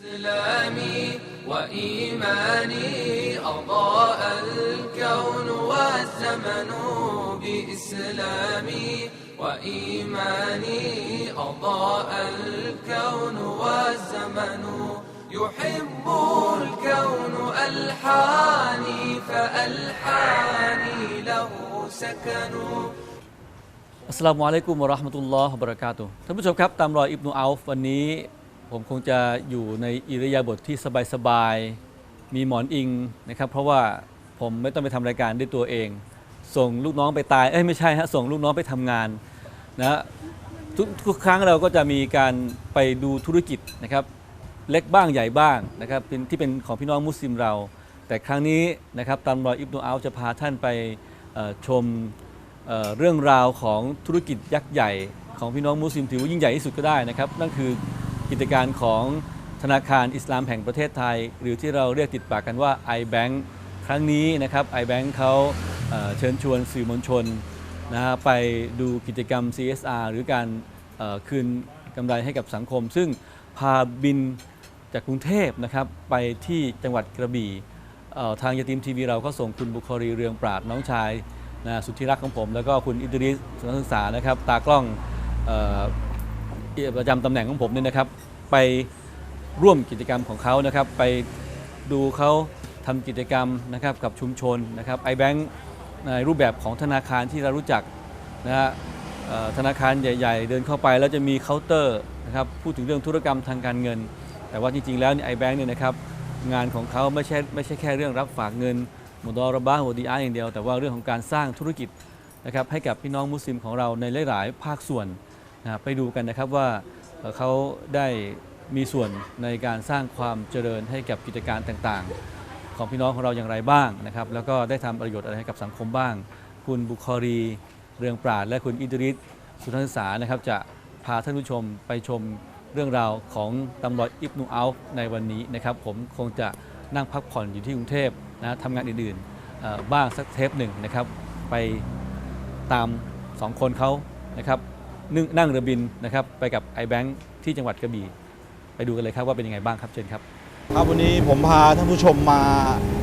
إسلامي وإيماني أضاء الكون والزمن بإسلامي وإيماني أضاء الكون والزمن يحب الكون ألحاني فألحاني له سكنوا อัสสลามุอะลัยกุมวะเราะห์มะตุลลอฮ์วะบะเราะกาตุฮ์ท่านผู้ชมครับ ตามรอยอิบนุอัลฟวันนี้ ผมคงจะอยู่ในอิริยาบถที่สบายๆ มีหมอนอิงนะครับ เพราะว่าผมไม่ต้องไปทำรายการด้วยตัวเอง ส่งลูกน้องไปตาย เอ้ยไม่ใช่ฮะ ส่งลูกน้องไปทำงานนะทุกทุกครั้งเราก็จะมีการไปดูธุรกิจนะครับ เล็กบ้างใหญ่บ้างนะครับเป็นที่เป็นของพี่น้องมุสลิมเรา แต่ครั้งนี้นะครับตามรอยอิบนุอัลจะพาท่านไปชมเเรื่องราวของธุรกิจยักษ์ใหญ่ของพี่น้องมุสลิมถือว่ายิ่งใหญ่ที่สุดก็ได้นะครับ นั่นคือ กิจการของธนาคารอิสลามแห่งประเทศไทย หรือที่เราเรียกติดปากกันว่า iBank ครั้งนี้นะครับ iBank เขาเชิญชวนสื่อมวลชนนะฮะไปดูกิจกรรม CSR หรือการคืนกำไรให้กับสังคม ซึ่งพาบินจากกรุงเทพนะครับไปที่จังหวัดกระบี่ทางยาติมทีวีเราก็ส่งคุณบุคอรีเรืองปราดน้องชายนะสุดที่รักของผม แล้วก็คุณอิตริสนทรศึกษานะครับ ตากล้องออ ประจำตำแหน่งของผมเนี่ยนะครับ ไปร่วมกิจกรรมของเขานะครับ ไปดูเขาทำกิจกรรมนะครับกับชุมชนนะครับไอแบงค์ในรูปแบบของธนาคารที่เรารู้จักนะฮะธนาคารใหญ่ ๆ เดินเข้าไปแล้วจะมีเคาน์เตอร์นะครับพูดถึงเรื่องธุรกรรมทางการเงิน แต่ว่าจริง ๆ แล้วไอแบงค์เนี่ยนะครับงานของเขาไม่ใช่ไม่ใช่แค่เรื่องรับฝากเงินมดอรบะฮ์วดีอาร์อย่างเดียว แต่ว่าเรื่องของการสร้างธุรกิจนะครับให้กับพี่น้องมุสลิมของเราในหลาย ๆ ภาคส่วน นะไปดูกันนะครับว่าเขาได้มีส่วนในการสร้างความเจริญให้กับกิจการต่างๆ ของพี่น้องของเราอย่างไรบ้างนะครับ แล้วก็ได้ทำประโยชน์อะไรให้กับสังคมบ้าง คุณบุคอรี เรืองปราด และคุณอิดริสสุนทรศึกษานะครับ จะพาท่านผู้ชมไปชมเรื่องราวของตำรวจอิบนุอัลในวันนี้นะครับ ผมคงจะนั่งพักผ่อนอยู่ที่กรุงเทพนะทำงานอื่นๆบ้างสักเทปหนึ่งนะครับ ไปตามสองคนเขานะครับ นึ่งนั่งเรือบินนะครับไปกับ iBank ที่จังหวัดกระบี่ไปดูกันเลยครับว่าเป็นยังไงบ้างครับเชิญครับครับวันนี้ผมพาท่านผู้ชมมา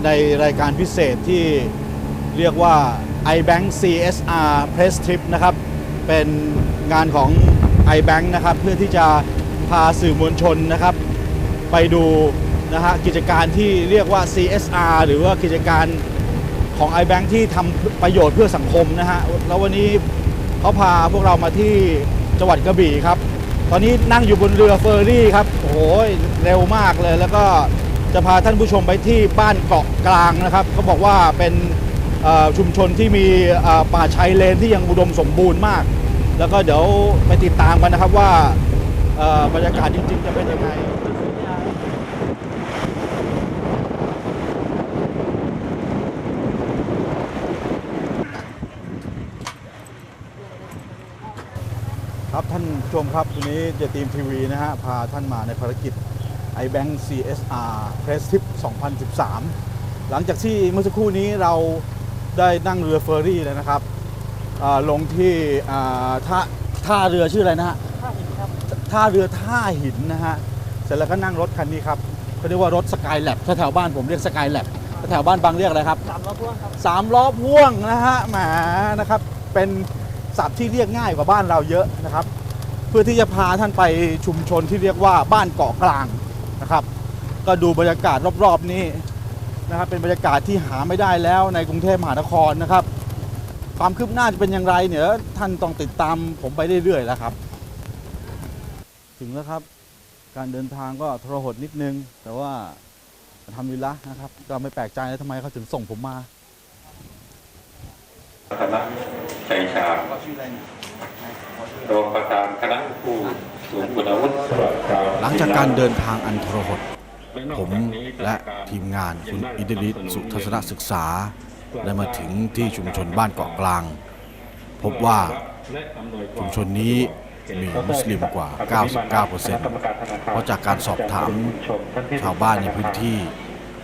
ในรายการพิเศษที่เรียกว่า iBank CSR Press Trip นะครับ เป็นงานของ iBank นะครับ เพื่อที่จะพาสื่อมวลชนนะครับ ไปดูนะฮะกิจการที่เรียกว่า CSR หรือว่ากิจการของ iBank ที่ทำประโยชน์เพื่อสังคมนะฮะแล้ววันนี้ เขาพาพวกเรามาที่จังหวัดกระบี่ครับ ตอนนี้นั่งอยู่บนเรือเฟอร์รี่ครับโอ้โหเร็วมากเลย แล้วก็จะพาท่านผู้ชมไปที่บ้านเกาะกลางนะครับเขาบอกว่าเป็นชุมชนที่มีป่าชายเลนที่ยังอุดมสมบูรณ์มาก แล้วก็เดี๋ยวไปติดตามกันนะครับว่าบรรยากาศจริง ๆ จะเป็นยังไง ครับท่านผู้ชมครับวันนี้เจตีมทีวีนะฮะพาท่านมาในภารกิจ iBank CSR Press Trip 2013 หลังจากที่เมื่อสักครู่นี้เราได้นั่งเรือเฟอร์รี่แล้วนะครับอ่าลงที่อ่าท่าท่าเรือชื่ออะไรนะฮะท่าเรือท่าหินนะฮะเสร็จแล้วก็นั่งรถคันนี้ครับเขาเรียกว่ารถสกายแลบแถวๆบ้านผมเรียกสกายแลบแถวบ้านบางเรียกอะไรครับสามล้อพ่วงครับสามล้อพ่วงนะฮะแหมนะครับเป็น ศัพท์ที่เรียกง่ายกว่าบ้านเราเยอะนะครับ เพื่อที่จะพาท่านไปชุมชนที่เรียกว่าบ้านเกาะกลางนะครับ ก็ดูบรรยากาศรอบๆนี้นะครับเป็นบรรยากาศที่หาไม่ได้แล้วในกรุงเทพมหานครนะครับ ความคืบหน้าจะเป็นอย่างไรเนี่ยท่านต้องติดตามผมไปเรื่อยๆแล้วครับ ถึงแล้วครับ การเดินทางก็ทรหดนิดนึง แต่ว่าทำดีละนะครับ ก็ไม่แปลกใจแล้วทำไมเขาถึงส่งผมมาคณะ ชัยชาญรองประธานคณะผู้สูงคุณวุฒิหลังจากการเดินทางอันทรหดผมและทีมงานคุณอิดริสสุทัศนศึกษา ได้มาถึงที่ชุมชนบ้านเกาะกลาง พบว่าชุมชนนี้มีมุสลิมกว่า 99%เพราะจากการสอบถามชาวบ้านในพื้นที่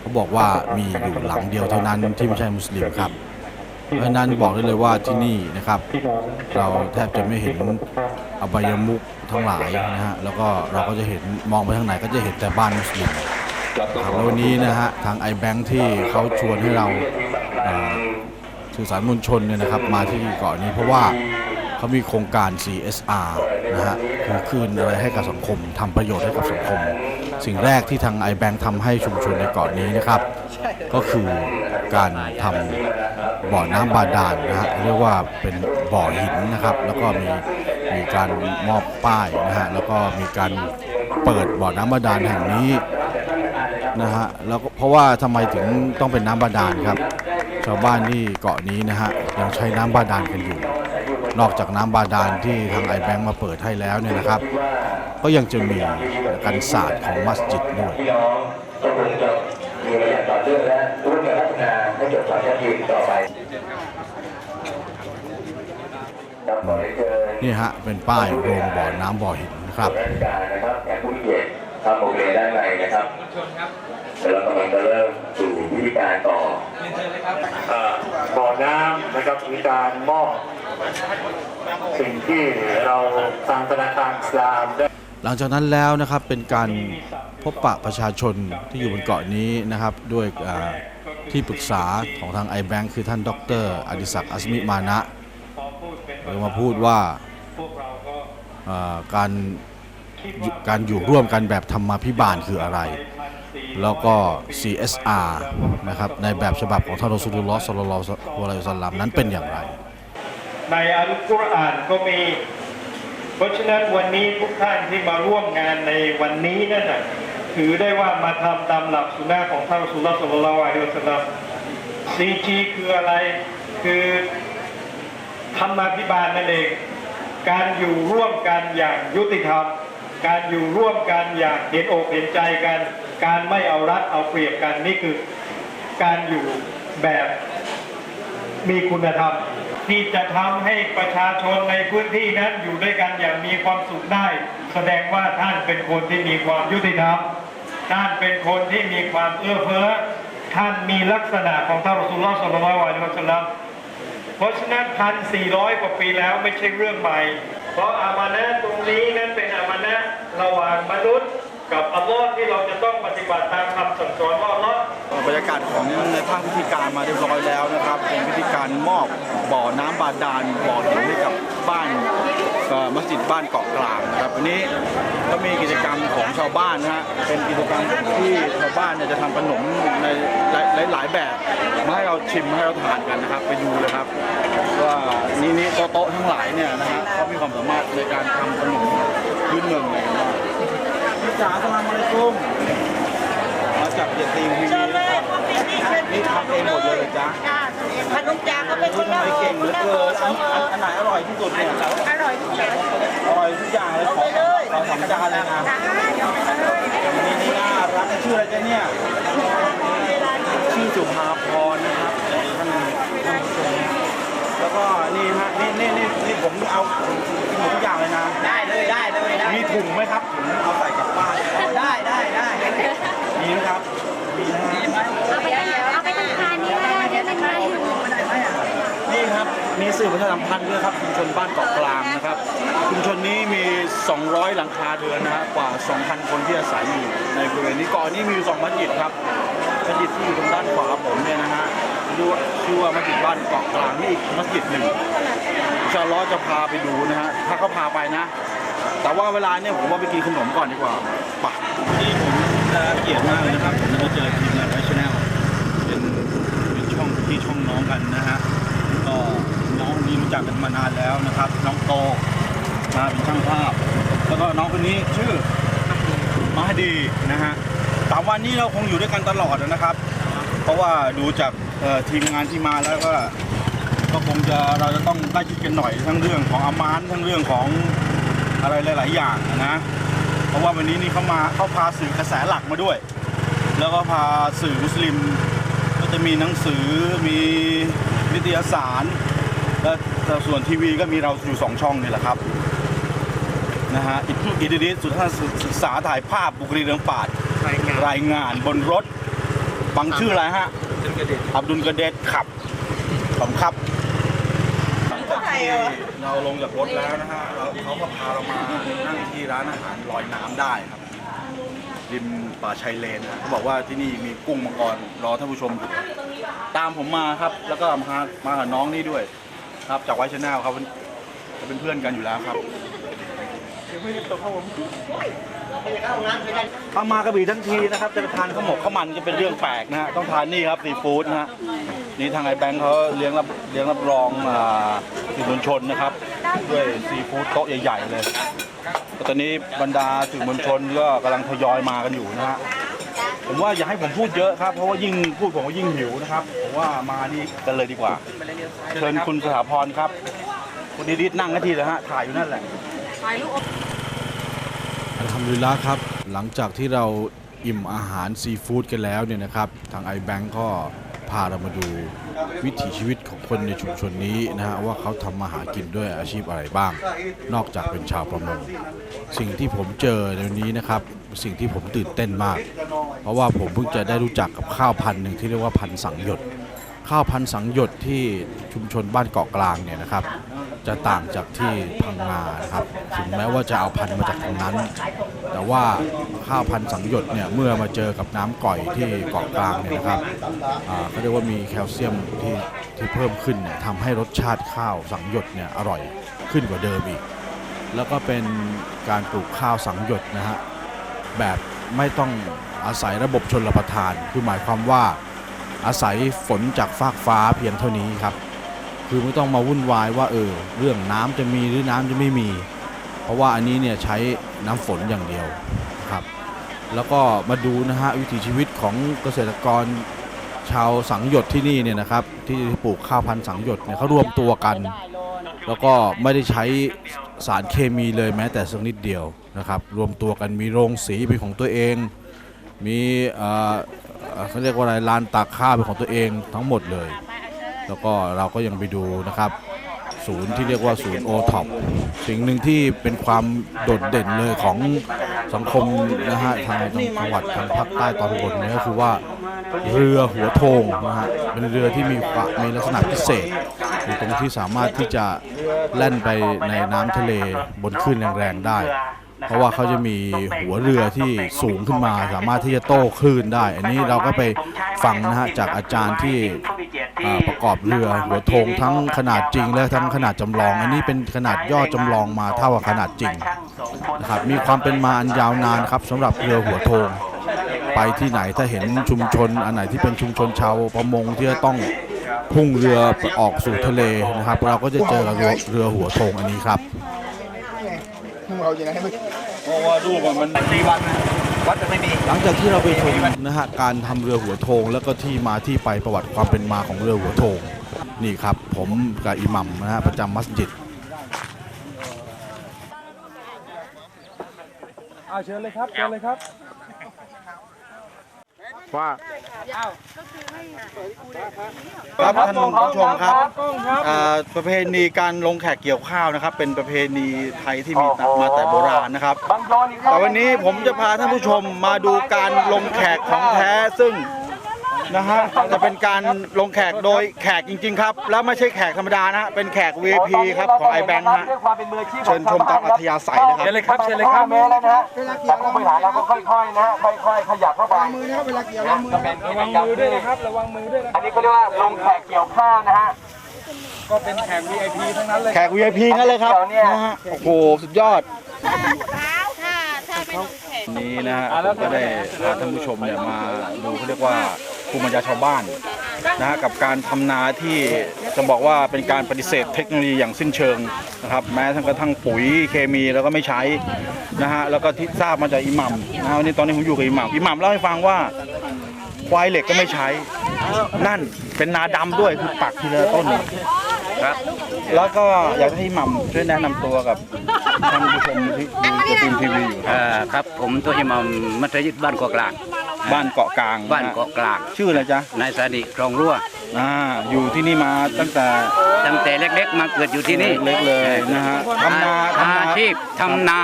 เขาบอกว่ามีอยู่หลังเดียวเท่านั้นที่ไม่ใช่มุสลิมครับ เพราะฉะนั้นบอกได้เลยว่าที่นี่นะครับ เราแทบจะไม่เห็นอบายมุกทั้งหลายนะฮะแล้วก็เราก็จะเห็นมองไปทางไหนก็จะเห็นแต่บ้านมุสลิมครับแล้ววันนี้นะฮะทาง iBank ที่เขาชวนให้เราเอ่อสื่อสารมวลชนเนี่ยนะครับมาที่เกาะนี้เพราะว่าเขามีโครงการ CSR นะฮะคือคืนอะไรให้กับสังคมทำประโยชน์ให้กับสังคม สิ่งแรกที่ทาง iBank ทำให้ชุมชนในเกาะนี้นะครับ ก็คือการทำบ่อน้ำบาดาลนะฮะเรียกว่าเป็นบ่อหินนะครับ แล้วก็มีมีการมอบป้ายนะฮะแล้วก็มีการเปิดบ่อน้ำบาดาลแห่งนี้นะฮะแล้วก็เพราะว่าทำไมถึงต้องเป็นน้ำบาดาลครับ ชาวบ้านที่เกาะนี้นะฮะยังใช้น้ำบาดาลกันอยู่ นอกจากน้ำบาดาลที่ทางไอแบงค์มาเปิดให้แล้วเนี่ยนะครับ ก็ยังจะมีการศาสตร์ของมัสยิดด้วยพี่น้องก็คงจะมีระยะต่อเนื่องและร่วมกันพัฒนาให้เกิดความยั่งยืนต่อไปครับขอเรียนเชิญนี่ฮะ เป็นป้ายโรงบ่อน้ำบ่อหินนะครับราชการนะครับแขกผู้มีเกียรติทำโรงเรียนด้านในนะครับเดี๋ยวเรากำลังจะเริ่มสู่พิธีการต่อบ่อน้ำนะครับมีการมอบสิ่งที่เราทางธนาคารสลามได้ หลังจากนั้นแล้วนะครับเป็นการพบปะประชาชนที่อยู่บนเกาะนี้นะครับ ด้วยที่ปรึกษาของทาง iBank คือท่านดรอดิศักดิ์อัศมิมานะโดยมาพูดว่าการการอยู่ร่วมกันแบบธรรมาภิบาลคืออะไร แล้วก็ CSR นะครับในแบบฉบับของท่านรอสูลุลลอฮ์ศ็อลลัลลอฮุอะลัยฮิวะซัลลัมนั้นเป็นอย่างไร ในอัลกุรอานก็มี เพราะฉะนั้นวันนี้ทุกท่านที่มาร่วมงานในวันนี้นั่นน่ะถือได้ว่ามาทำตามหลักสุนนะของท่านสูลลอฮ์ศ็อลลัลลอฮุอะลัยฮิวะซัลลัม CG คืออะไรคือธรรมาภิบาลนั่นเอง การอยู่ร่วมกันอย่างยุติธรรม การอยู่ร่วมกันอย่างเห็นอกเห็นใจกัน การไม่เอารัดเอาเปรียบกันนี่คือ การอยู่แบบมีคุณธรรม ที่จะทำให้ประชาชนในพื้นที่นั้นอยู่ด้วยกันอย่างมีความสุขได้ แสดงว่าท่านเป็นคนที่มีความยุติธรรมท่านเป็นคนที่มีความเอื้อเฟื้อท่านมีลักษณะของท่านรอสูลลอฮ์ศ็อลลัลลอฮุอะลัยฮิวะซัลลัมเพราะฉะนั้นพันสี่ร้อยกว่าปีแล้วไม่ใช่เรื่องใหม่ เพราะอามานะตรงนี้นั้นเป็นอามานะระหว่างมนุษย์ กับอัลลอฮ์ที่เราจะต้องปฏิบัติตามคำสั่งสอนของอัลลอฮ์บรรยากาศของในภาคพิธีการมาเรียบร้อยแล้วนะครับ เป็นพิธีการมอบบ่อน้ำบาดาลบ่อหินให้กับบ้านมัสยิดบ้านเกาะกลางนะครับวันนี้ก็มีกิจกรรมของชาวบ้านนะฮะเป็นกิจกรรมที่ชาวบ้านเนี่ยจะทำขนมในหลายหลายๆแบบมาให้เราชิมให้เราทานกันนะครับ ไปดูเลยครับว่านี่นี่โต๊ะทั้งหลายเนี่ยนะฮะเขามีความสามารถในการทำขนมพื้นเมืองอะไรกันบ้าง จ๋าสลามอะลัยกุมมาจากเจตีมทีวีนะครับนี่ทำเองหมดเลยจ๊ะจ้าขนมจากเขาเป็นคนละเก่งเหลือเกินอันเออันไหนอร่อยที่สุดเนี่ยอร่อยทุกอย่างอร่อยทุกอย่างเลยขอขอสองจานเลยนะนี่นี่น่ารักชื่ออะไรจ๊ะเนี่ยชื่อสุภาพรนะครับท่านท่านผู้ชมแล้วก็นี่ฮะนี่นี่นี่ผมเอากินหมดทุกอย่างเลยนะได้เลยได้เลยได้มีถุงไหมครับถุงเอาใส่กั บ้านได้ได้ได้มีครับ มีนะฮะเอาไปเอาไปทำทานนี่ได้ได้เป็นไรอยู่นี่ครับมีสื่อประชาสัมพันธ์ด้วยครับชุมชนบ้านเกาะกลางนะครับชุมชนนี้มี 200 หลังคาเรือนนะฮะกว่า 2,000 คนที่อาศัยอยู่ในบริเวณนี้เก่อนนี้มีอยู่สองมัสยิดครับมัสยิดที่อยู่ตรงด้านขวาผมเนี่ยนะฮะชื่อว่าชื่อว่ามัสยิดบ้านเกาะกลางนี่อีกมัสยิดหนึ่งชาล้อจะพาไปดูนะฮะถ้าเขาพาไปนะ แต่ว่าเวลาเนี่ยผมว่าไปกินขนมก่อนดีกว่าไปนี่ผมจะเกลียดมากเลยนะครับผมจะเจอทีมงานไวชแนลเป็นเป็นช่องที่ช่องน้องกันนะฮะก็น้องคนนี้รู้จักกันมานานแล้วนะครับ น้องโตนะเป็นช่างภาพ แล้วก็น้องคนนี้ชื่อมาดีนะฮะสามวันนี้เราคงอยู่ด้วยกันตลอดนะครับ เพราะว่าดูจากทีมงานที่มาแล้วก็ก็คงจะเราจะต้องใกล้ชิดกันหน่อยทั้งเรื่องของอามานทั้งเรื่องของ อะไรหลาย ๆ อย่างนะ เพราะว่าวันนี้นี่เขามาเขาพาสื่อกระแสหลักมาด้วย แล้วก็พาสื่อมุสลิม ก็จะมีหนังสือมีนิตยสารและส่วนทีวีก็มีเราอยู่สองช่องนี่แหละครับนะฮะอิอิดิดิสสุดท่านศึกษาถ่ายภาพบุคลีเรืองปาดรายงานบนรถ ฟังชื่ออะไรฮะอับดุลกระเด็ดขับขอบคุณครับหลังจากที่ เราลงจากรถแล้วนะฮะเราเขาก็พาเรามานั่งที่ร้านอาหารลอยน้ำได้ครับริมป่าชายเลนนะเขาบอกว่าที่นี่มีกุ้งมังกรรอท่านผู้ชมอยู่ตามผมมาครับ แล้วก็มามาหาน้องนี่ด้วย ครับจากไวชแนลครับจะเป็นเพื่อนกันอยู่แล้วครับ ถ้ามากระบี่ทั้งทีนะครับจะไปทานข้าวหมกข้าวมันจะเป็นเรื่องแปลกนะฮะต้องทานนี่ครับซีฟู้ดนะฮะนี่ทางไอแบงค์เขาเลี้ยงรับเลี้ยงรับรองอ่าสื่อมวลชนนะครับ ด้วยซีฟู้ดโต๊ะใหญ่ๆเลยตอนนี้บรรดาสื่อมวลชนก็กำลังทยอยมากันอยู่นะฮะผมว่าอย่าให้ผมพูดเยอะครับเพราะว่ายิ่งพูดผมก็ยิ่งหิวนะครับผมว่ามานี่กันเลยดีกว่า เชิญคุณสถาพรครับคุณดิดิดนั่งกันทีเลยฮะถ่ายอยู่นั่นแหละอัล ฮัมดุลิลละครับ หลังจากที่เราอิ่มอาหารซีฟู้ดกันแล้วเนี่ยนะครับ ทางไอแบงก์ก็พาเรามาดูวิถีชีวิตของคนในชุมชนนี้นะฮะว่าเขาทำมาหากินด้วยอาชีพอะไรบ้าง นอกจากเป็นชาวประมง สิ่งที่ผมเจอในวันนี้นะครับ สิ่งที่ผมตื่นเต้นมาก เพราะว่าผมเพิ่งจะได้รู้จักกับข้าวพันธุ์หนึ่งที่เรียกว่าพันธุ์สังหยด ข้าวพันธุ์สังหยดที่ชุมชนบ้านเกาะกลางเนี่ยนะครับ จะต่างจากที่พังงานะครับถึงแม้ว่าจะเอาพันธุ์มาจากทางนั้น แต่ว่าข้าวพันธุ์สังหยดเนี่ยเมื่อมาเจอกับน้ำก่อยที่เกาะกลางเนี่ยนะครับเขาเรียกว่ามีแคลเซียมที่ที่เพิ่มขึ้นเนี่ยทำให้รสชาติข้าวสังหยดเนี่ยอร่อยขึ้นกว่าเดิมอีก แล้วก็เป็นการปลูกข้าวสังหยดนะฮะแบบไม่ต้องอาศัยระบบชนรประทาน คือหมายความว่า อาศัยฝนจากฟากฟ้าเพียงเท่านี้ครับ คือไม่ต้องมาวุ่นวายว่าเออเรื่องน้ำจะมีหรือน้ำจะไม่มี เพราะว่าอันนี้เนี่ยใช้น้ำฝนอย่างเดียวครับ แล้วก็มาดูนะฮะวิถีชีวิตของเกษตรกรชาวสังหยดที่นี่เนี่ยนะครับที่ปลูกข้าวพันธุ์สังหยดเนี่ยเขารวมตัวกัน แล้วก็ไม่ได้ใช้สารเคมีเลยแม้แต่สักนิดเดียวนะครับ รวมตัวกันมีโรงสีเป็นของตัวเอง มี เขาเรียกว่าอะไรลานตากข้าวเป็นของตัวเองทั้งหมดเลย แล้วก็เราก็ยังไปดูนะครับ ศูนย์ที่เรียกว่าศูนย์โอท็อปสิ่งหนึ่งที่เป็นความโดดเด่นเลยของสังคมนะฮะทางจังหวัดทางภาคใต้ตอนบนนี่ก็คือว่าเรือหัวโทงนะฮะเป็นเรือที่มีความมีลักษณะพิเศษอยู่ตรงที่สามารถที่จะแล่นไปในน้ำทะเลบนคลื่นแรงๆได้ เพราะว่าเขาจะมีหัวเรือที่สูงขึ้นมา สามารถที่จะโต้คลื่นได้ อันนี้เราก็ไปฟังนะฮะจากอาจารย์ที่อ่าประกอบเรือหัวโทงทั้งขนาดจริง และทั้งขนาดจำลอง อันนี้เป็นขนาดย่อจำลองมาเท่ากับขนาดจริงนะครับมีความเป็นมาอันยาวนานครับสำหรับเรือหัวโทงไปที่ไหนถ้าเห็นชุมชน อันไหนที่เป็นชุมชนชาวประมงที่จะต้องพุ่งเรือออกสู่ทะเลนะครับ เราก็จะเจอกับเรือเรือหัวโทงอันนี้ครับ เพราะว่าดูมันมันสี่วันวัดจะไม่มี หลังจากที่เราไปชมนะฮะการทำเรือหัวโทง แล้วก็ที่มาที่ไปประวัติความเป็นมาของเรือหัวโทง นี่ครับ ผมกับอิหมัมนะฮะประจำมัสยิดเชิญเลยครับเชิญเลยครับ ว่าครับท่านผู้ชมครับอ่าประเพณีการลงแขกเกี่ยวข้าวนะครับ เป็นประเพณีไทยที่มีมาแต่โบราณนะครับแต่วันนี้ผมจะพาท่านผู้ชมมาดูการลงแขกของแท้ซึ่ง นะฮะจะเป็นการลงแขกโดยแขกจริง ๆ ครับ แล้วไม่ใช่แขกธรรมดานะฮะเป็นแขก VIP ครับของ iBank ฮะเชิญชมตามอัธยาศัยนะครับเชิญเลยครับเชิญเลยครับเมตรแล้วนะฮะจากผู้บริหารเราก็ค่อยๆนะฮะค่อยๆขยับเข้าไปมือนะครับเวลาเกี่ยวระวังมือด้วยนะครับระวังมือด้วยนะอันนี้ก็เรียกว่าลงแขกเกี่ยวข้าวนะฮะก็เป็นแขก VIP ทั้งนั้นเลยแขก VIP นั่นเลยครับนะฮะโอ้โหสุดยอดนี้นะฮะผมก็ได้พาท่านผู้ชมเนี่ยมาดูเขาเรียกว่า ภูมิปัญญาชาวบ้านนะฮะกับการทำนาที่จะบอกว่าเป็นการปฏิเสธเทคโนโลยีอย่างสิ้นเชิงนะครับแม้ทั้งกระทั่งปุ๋ยเคมีแล้วก็ไม่ใช้นะฮะแล้วก็ที่ทราบมาจากอิหมัมนะฮะวันนี้ตอนนี้ผมอยู่กับอิหมัมอิหมัมเล่าให้ฟังว่าควายเหล็กก็ไม่ใช้ นั่นเป็นนาดำด้วยคือปักทีละต้นครับแล้วก็อยากให้อิหมัมช่วยแนะนำตัวกับท่านผู้ชมที่ดูทีมทีวีอยู่ครับ ผมตัวอิหมัมมัสยิดบ้านกาะกลาง บ้านเกาะกลางบ้านเกาะกลางชื่ออะไรจ๊ะนายสาดิครองรั่วอ่าอยู่ที่นี่มาตั้งแต่ตั้งแต่เล็กๆ มาเกิดอยู่ที่นี่เล็กๆเลยนะฮะทำนาทำนาอาชีพทำนา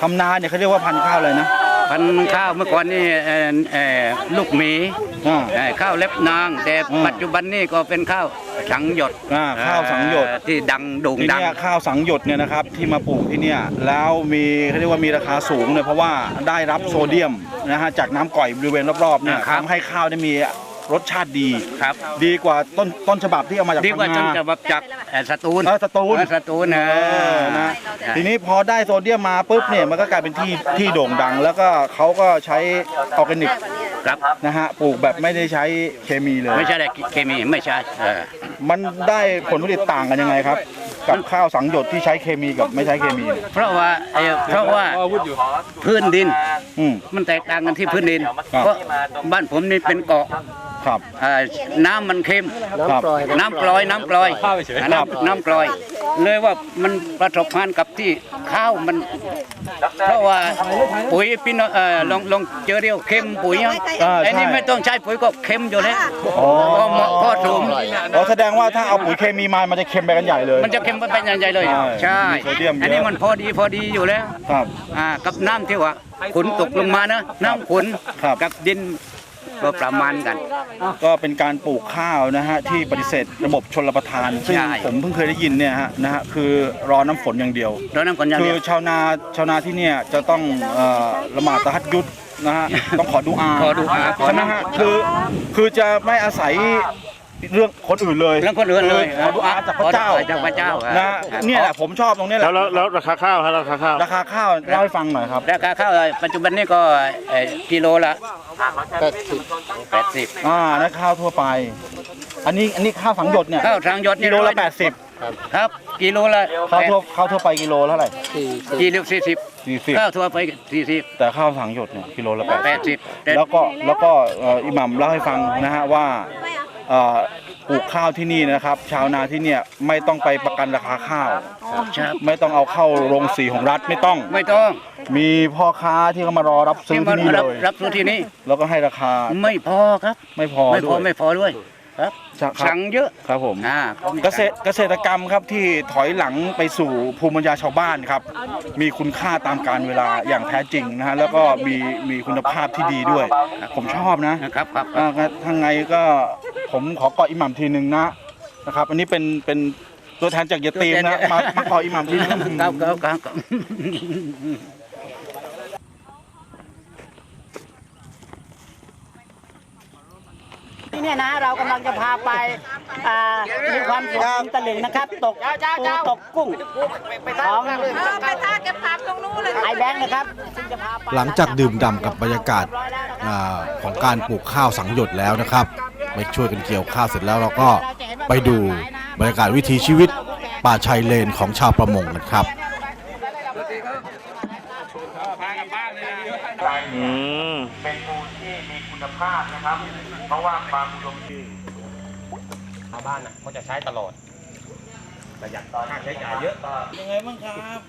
ทำนาเนี่ยเขาเรียกว่าพันธุ์ข้าวอะไรนะ พันธุ์ข้าวเมื่อก่อนนี่เอ่อเอ่อลูกหมีอ่าเอ่อข้าวเล็บนาง แต่อืมปัจจุบันนี่ก็เป็นข้าวสังหยดอ่าข้าวสังหยด เอ่อที่ดังโด่งทีดัง เนี้ยข้าวสังหยดเนี่ยนะครับที่มาปลูกที่เนี่ยแล้วมีเขาเรียกว่ามีราคาสูงเลยเพราะว่าได้รับโซเดียมนะฮะจากน้ำก่อยบริเวณรอบๆเนี่ยอ่าครับ ทำให้ข้าวได้มี รสชาติดี ครับ ดีกว่าต้นต้นฉบับที่เอามาจากดีกว่าพัจงนงา จะแบบจากเอ่อสตูลเออสตูล เออสตูลนะเออนะทีนี้พอได้โซเดียมมาปุ๊บเนี่ยมันก็กลายเป็นที่ที่โด่งดัง แล้วก็เขาก็ใช้ออร์แกนิก ครับนะฮะปลูกแบบไม่ได้ใช้เคมีเลย ไม่ใช่แต่เคมีไม่ใช่เออมันได้ผลผลิตต่างกันยังไงครับ กับข้าวสังหยดที่ใช้เคมีกับไม่ใช้เคมีเพราะว่าเอ่อเพราะว่าพื้นดินอืม มันแตกต่างกันที่พื้นดิน ครับ เพราะบ้านผมนี่เป็นเกาะครับเอ่อน้ำมันเค็มครับน้ำกลอยน้ำกลอยน้ำน้ำกลอย เลยว่ามันประสบการณ์กับที่ข้าวมัน เพราะว่าปุ๋ยพี่น้องเอ่อลองลองเจอเดียวเค็มปุ๋ยอะอ่าไอ้นี่ใช่ไม่ต้องใช้ปุ๋ยก็เค็มอยู่แล้วอ๋อก็เหมาะพอสูงอ๋อแสดงว่าถ้าเอาปุ๋ยเคมีมามันจะเค็มไปกันใหญ่เลย มันจะเค็มไปเป็นใหญ่ๆเลย ใช่ใช่ มีโซเดียมเยอะ อันนี้มันพอดีพอดีอยู่แล้ว ครับ อ่ากับน้ำที่ว่าฝนตกลงมานะน้ำฝนครับ กับดิน ก็ประมาณกัน ก็เป็นการปลูกข้าวนะฮะที่ปฏิเสธระบบชนรประทานซึ่งใช่ ผมเพิ่งเคยได้ยินเนี่ยฮะนะฮะคือรอน้ำฝนอย่างเดียวเราน้ำฝนอย่างคืเดีอยวชาวนาชาวนาที่เนี่ยจะต้องเอ่อละหมาดตะฮัดยุดนะฮะ ต้องขอดูอาขอดูอาขอ ใช่ไหมฮะคือคือจะไม่อาศัย เรื่องคนอื่นเลยเรื่องคนอื่นเลยขอดูอาจากพระเจ้าขอดูอาจากพระเจ้านะเนี่ยแหละผมชอบตรงนี้แหแล้ละวแล้วแล้วราคาข้าวฮะราคาข้าวราคาข้าวเล่าให้ฟังหน่อยครับราคาข้าวปัจจุบันนี้ก็เอ่อกิโลละแปดสิบอ่านะข้าวทั่วไป อันนี้อันนี้ข้าวสังหยดเนี่ยข้าวทางยศนี่กิโลละแปดสิบครับกิโลละข้าวทั่วข้าวทั่วไปกิโลเท่าไหร่กิโลสี่สิบสี่สิบข้าวทั่วไปสี่สิบแต่ข้าวสังหยดเนี่ยกิโลละแปดแปดสิบแต่แล้วก็แล้วก็เอ่ออิหมัมเล่าให้ฟังนะฮะว่าเอ่อ ปลูกข้าวที่นี่นะครับ ชาวนาที่เนี่ยไม่ต้องไปประกันราคาข้าว ครับไม่ต้องเอาเข้าโรงสีของรัฐไม่ต้อง ไม่ต้องมีพ่อค้าที่เขามารอรับซื้อที่มาที่นี่รับเลยรับซื้อที่นี่แล้วก็ให้ราคาไม่พอครับ ไม่พอไม่พด้อวย ไม่พอด้วย ครับครับสั่งเยอะครับผมอ่าเกษตรเกษตรกรรมครับที่ถอยหลังไปสู่ภูมิปัญญาชาวบ้านครับ มีคุณค่าตามการเวลาอย่างแท้จริงนะฮะแล้วก็มีมีคุณภาพที่ดีด้วย ผมชอบนะนะครับครับอ่าก็ทางไงก็ผมขอเกาะอิหมัมทีหนึ่งนะนะครับ อันนี้เป็นเป็นตัวแทนจากยาตีมนะมามาเกาะอิหมัมทีหนึงครับครับครับครับ ที่เนี่ยนะเรากำลังจะพาไปอ่ามีความสุขริมตลิ่งนะครับ ตกปูตกกุ้งของไปท่าเก็บผักตรงนู้นเลยไอแบงค์นะครับซึ่งจะพาไปหลังจากดื่มด่ำกับบรรยากาศอาของการปลูกข้าวสังหยดแล้วนะครับ ไปช่วยกันเกี่ยวข้าวเสร็จแล้วเราก็ไปดูบรรยากาศวิถีชีวิตป่าชายเลนของชาวประมงกันครับ อืม เป็นปูนที่มีคุณภาพนะครับ เพราะว่าความอุดมสมบูรณ์ชาวบ้านอะเขาจะใช้ตลอดประหยัดค่าใช้จ่ายเยอะยังไงบ้างครับ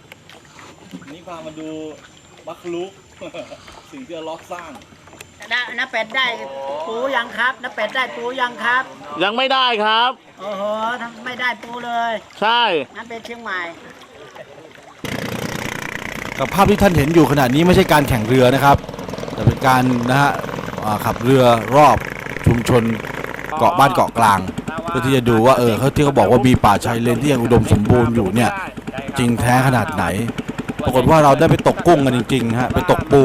นี่พามาดูมักลุก สิ่งที่อัลล็อกสร้างนะน้าเป็ดได้ปูยังครับน้าเป็ดได้ปูยังครับ ยังไม่ได้ครับโอ้โหทำไม่ได้ปูเลย ใช่น้าเป็ดเชียงใหม่กับภาพที่ท่านเห็นอยู่ขณะนี้ไม่ใช่การแข่งเรือนะครับ แต่เป็นการนะฮะอ่าขับเรือรอบ ชุมชนเกาะบ้านเกาะกลาง เพื่อที่จะดูว่าเออเขาที่เขาบอกว่ามีป่าชายเลนที่ยังอุดมสมบูรณ์อยู่เนี่ย จริงแท้ขนาดไหน ปรากฏว่าเราได้ไปตกกุ้งกันจริงๆฮะไปตกปู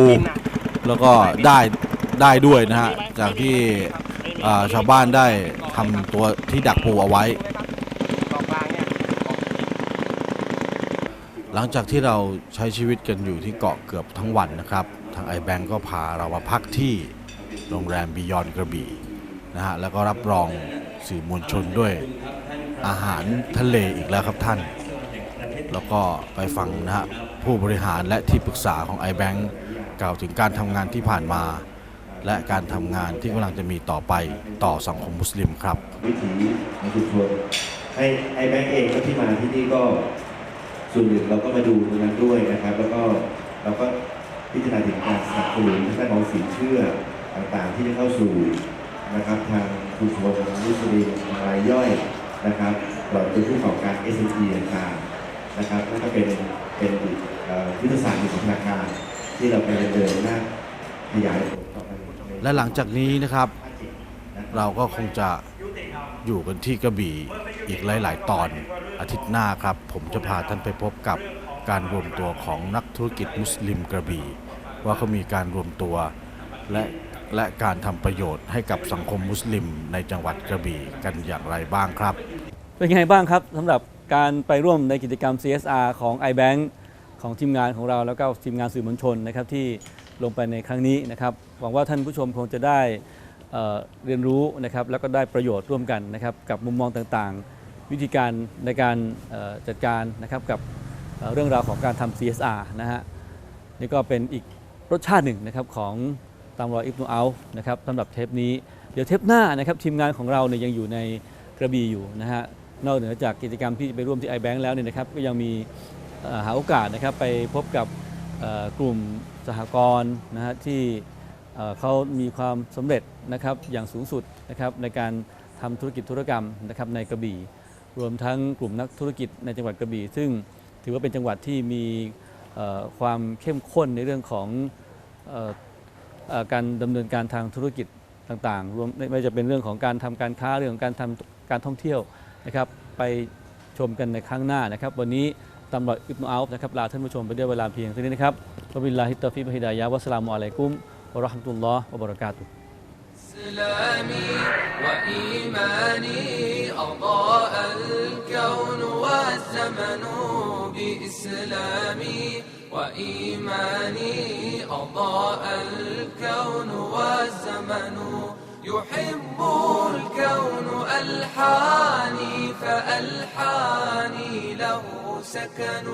แล้วก็ได้ได้ด้วยนะฮะจากที่ชาวบ้านได้ทำตัวที่ดักปูเอาไว้ หลังจากที่เราใช้ชีวิตกันอยู่ที่เกาะเกือบทั้งวันนะครับ ทางไอแบงก็พาเรามาพักที่โรงแรมบิยอนกระบี่ นะฮะแล้วก็รับรองสื่อมวลชนด้วยอาหารทะเลอีกแล้วครับท่าน แล้วก็ไปฟังนะฮะผู้บริหารและที่ปรึกษาของ iBank กล่าวถึงการทำงานที่ผ่านมา และการทำงานที่กำลังจะมีต่อไปต่อสังคมมุสลิมครับ วิถีในชุมชนให้ไอแบงก์เองก็ที่มาที่นี่ก็ส่วนหนึ่งเราก็มาดูตรงนั้นด้วยนะครับ แล้วก็เราก็พิจารณาถึงการสนับสนุนทางด้านของสินเชื่อต่างๆ ที่จะเข้าสู่ นะครับทางชุมชนมุสลิมรายย่อยนะครับตลอดจนผู้ประกอบการ SME ต่างๆนะครับนั่นก็เป็นเป็นอีกเอ่อยุทธศาสตร์หนึ่งของธนาคารที่เราไปดำเดินหน้าขยายผลต่อไปและหลังจากนี้นะครับ เราก็คงจะอยู่กันที่กระบี่อีกหลาย ๆ ตอนอาทิตย์หน้าครับ ผมจะพาท่านไปพบกับการรวมตัวของนักธุรกิจมุสลิมกระบี่ ว่าเขามีการรวมตัวและ และการทำประโยชน์ให้กับสังคมมุสลิมในจังหวัดกระบี่กันอย่างไรบ้างครับ เป็นไงบ้างครับสำหรับการไปร่วมในกิจกรรม CSR ของ iBank ของทีมงานของเราแล้วก็ทีมงานสื่อมวลชนนะครับที่ลงไปในครั้งนี้นะครับหวังว่าท่านผู้ชมคงจะได้เเรียนรู้นะครับแล้วก็ได้ประโยชน์ร่วมกันนะครับกับมุมมองต่างๆ วิธีการในการจัดการนะครับกับเเรื่องราวของการทำ CSR นะฮะนี่ก็เป็นอีกรสชาติหนึ่งนะครับของ ตามรอยอิบนุอัลนะครับสำหรับเทปนี้ เดี๋ยวเทปหน้านะครับทีมงานของเราเนี่ยยังอยู่ในกระบี่อยู่นะฮะนอกเหนือจากกิจกรรมที่ไปร่วมที่ iBank แล้วเนี่ยนะครับก็ยังมีหาโอกาสนะครับไปพบกับกลุ่มสหกรณ์นะฮะที่เขามีความสำเร็จนะครับอย่างสูงสุดนะครับในการทำธุรกิจธุรกรรมนะครับในกระบี่ รวมทั้งกลุ่มนักธุรกิจในจังหวัดกระบี่ ซึ่งถือว่าเป็นจังหวัดที่มีความเข้มข้นในเรื่องของ การดำเนินการทางธุรกิจต่างๆ รวมไม่ไม่ว่าจะเป็นเรื่องของการทำการค้าเรื่องของการทำการท่องเที่ยวนะครับไปชมกันในครั้งหน้านะครับ วันนี้ตำรวจอิบนุอัลฟนะครับลาท่านผู้ชมไปด้วยเวลาเพียงเท่านี้นะครับวะบิลลาฮิตตอฟิบะฮิดายะฮ์วัสสลามุอะลัยกุมวะเราะห์มะตุลลอฮ์วะบะเราะกาตุฮ์ إسلامي وإيماني أضاء الكون والزمن بإسلامي وإيماني أضاء الكون والزمن يحب الكون ألحاني فألحاني له سكن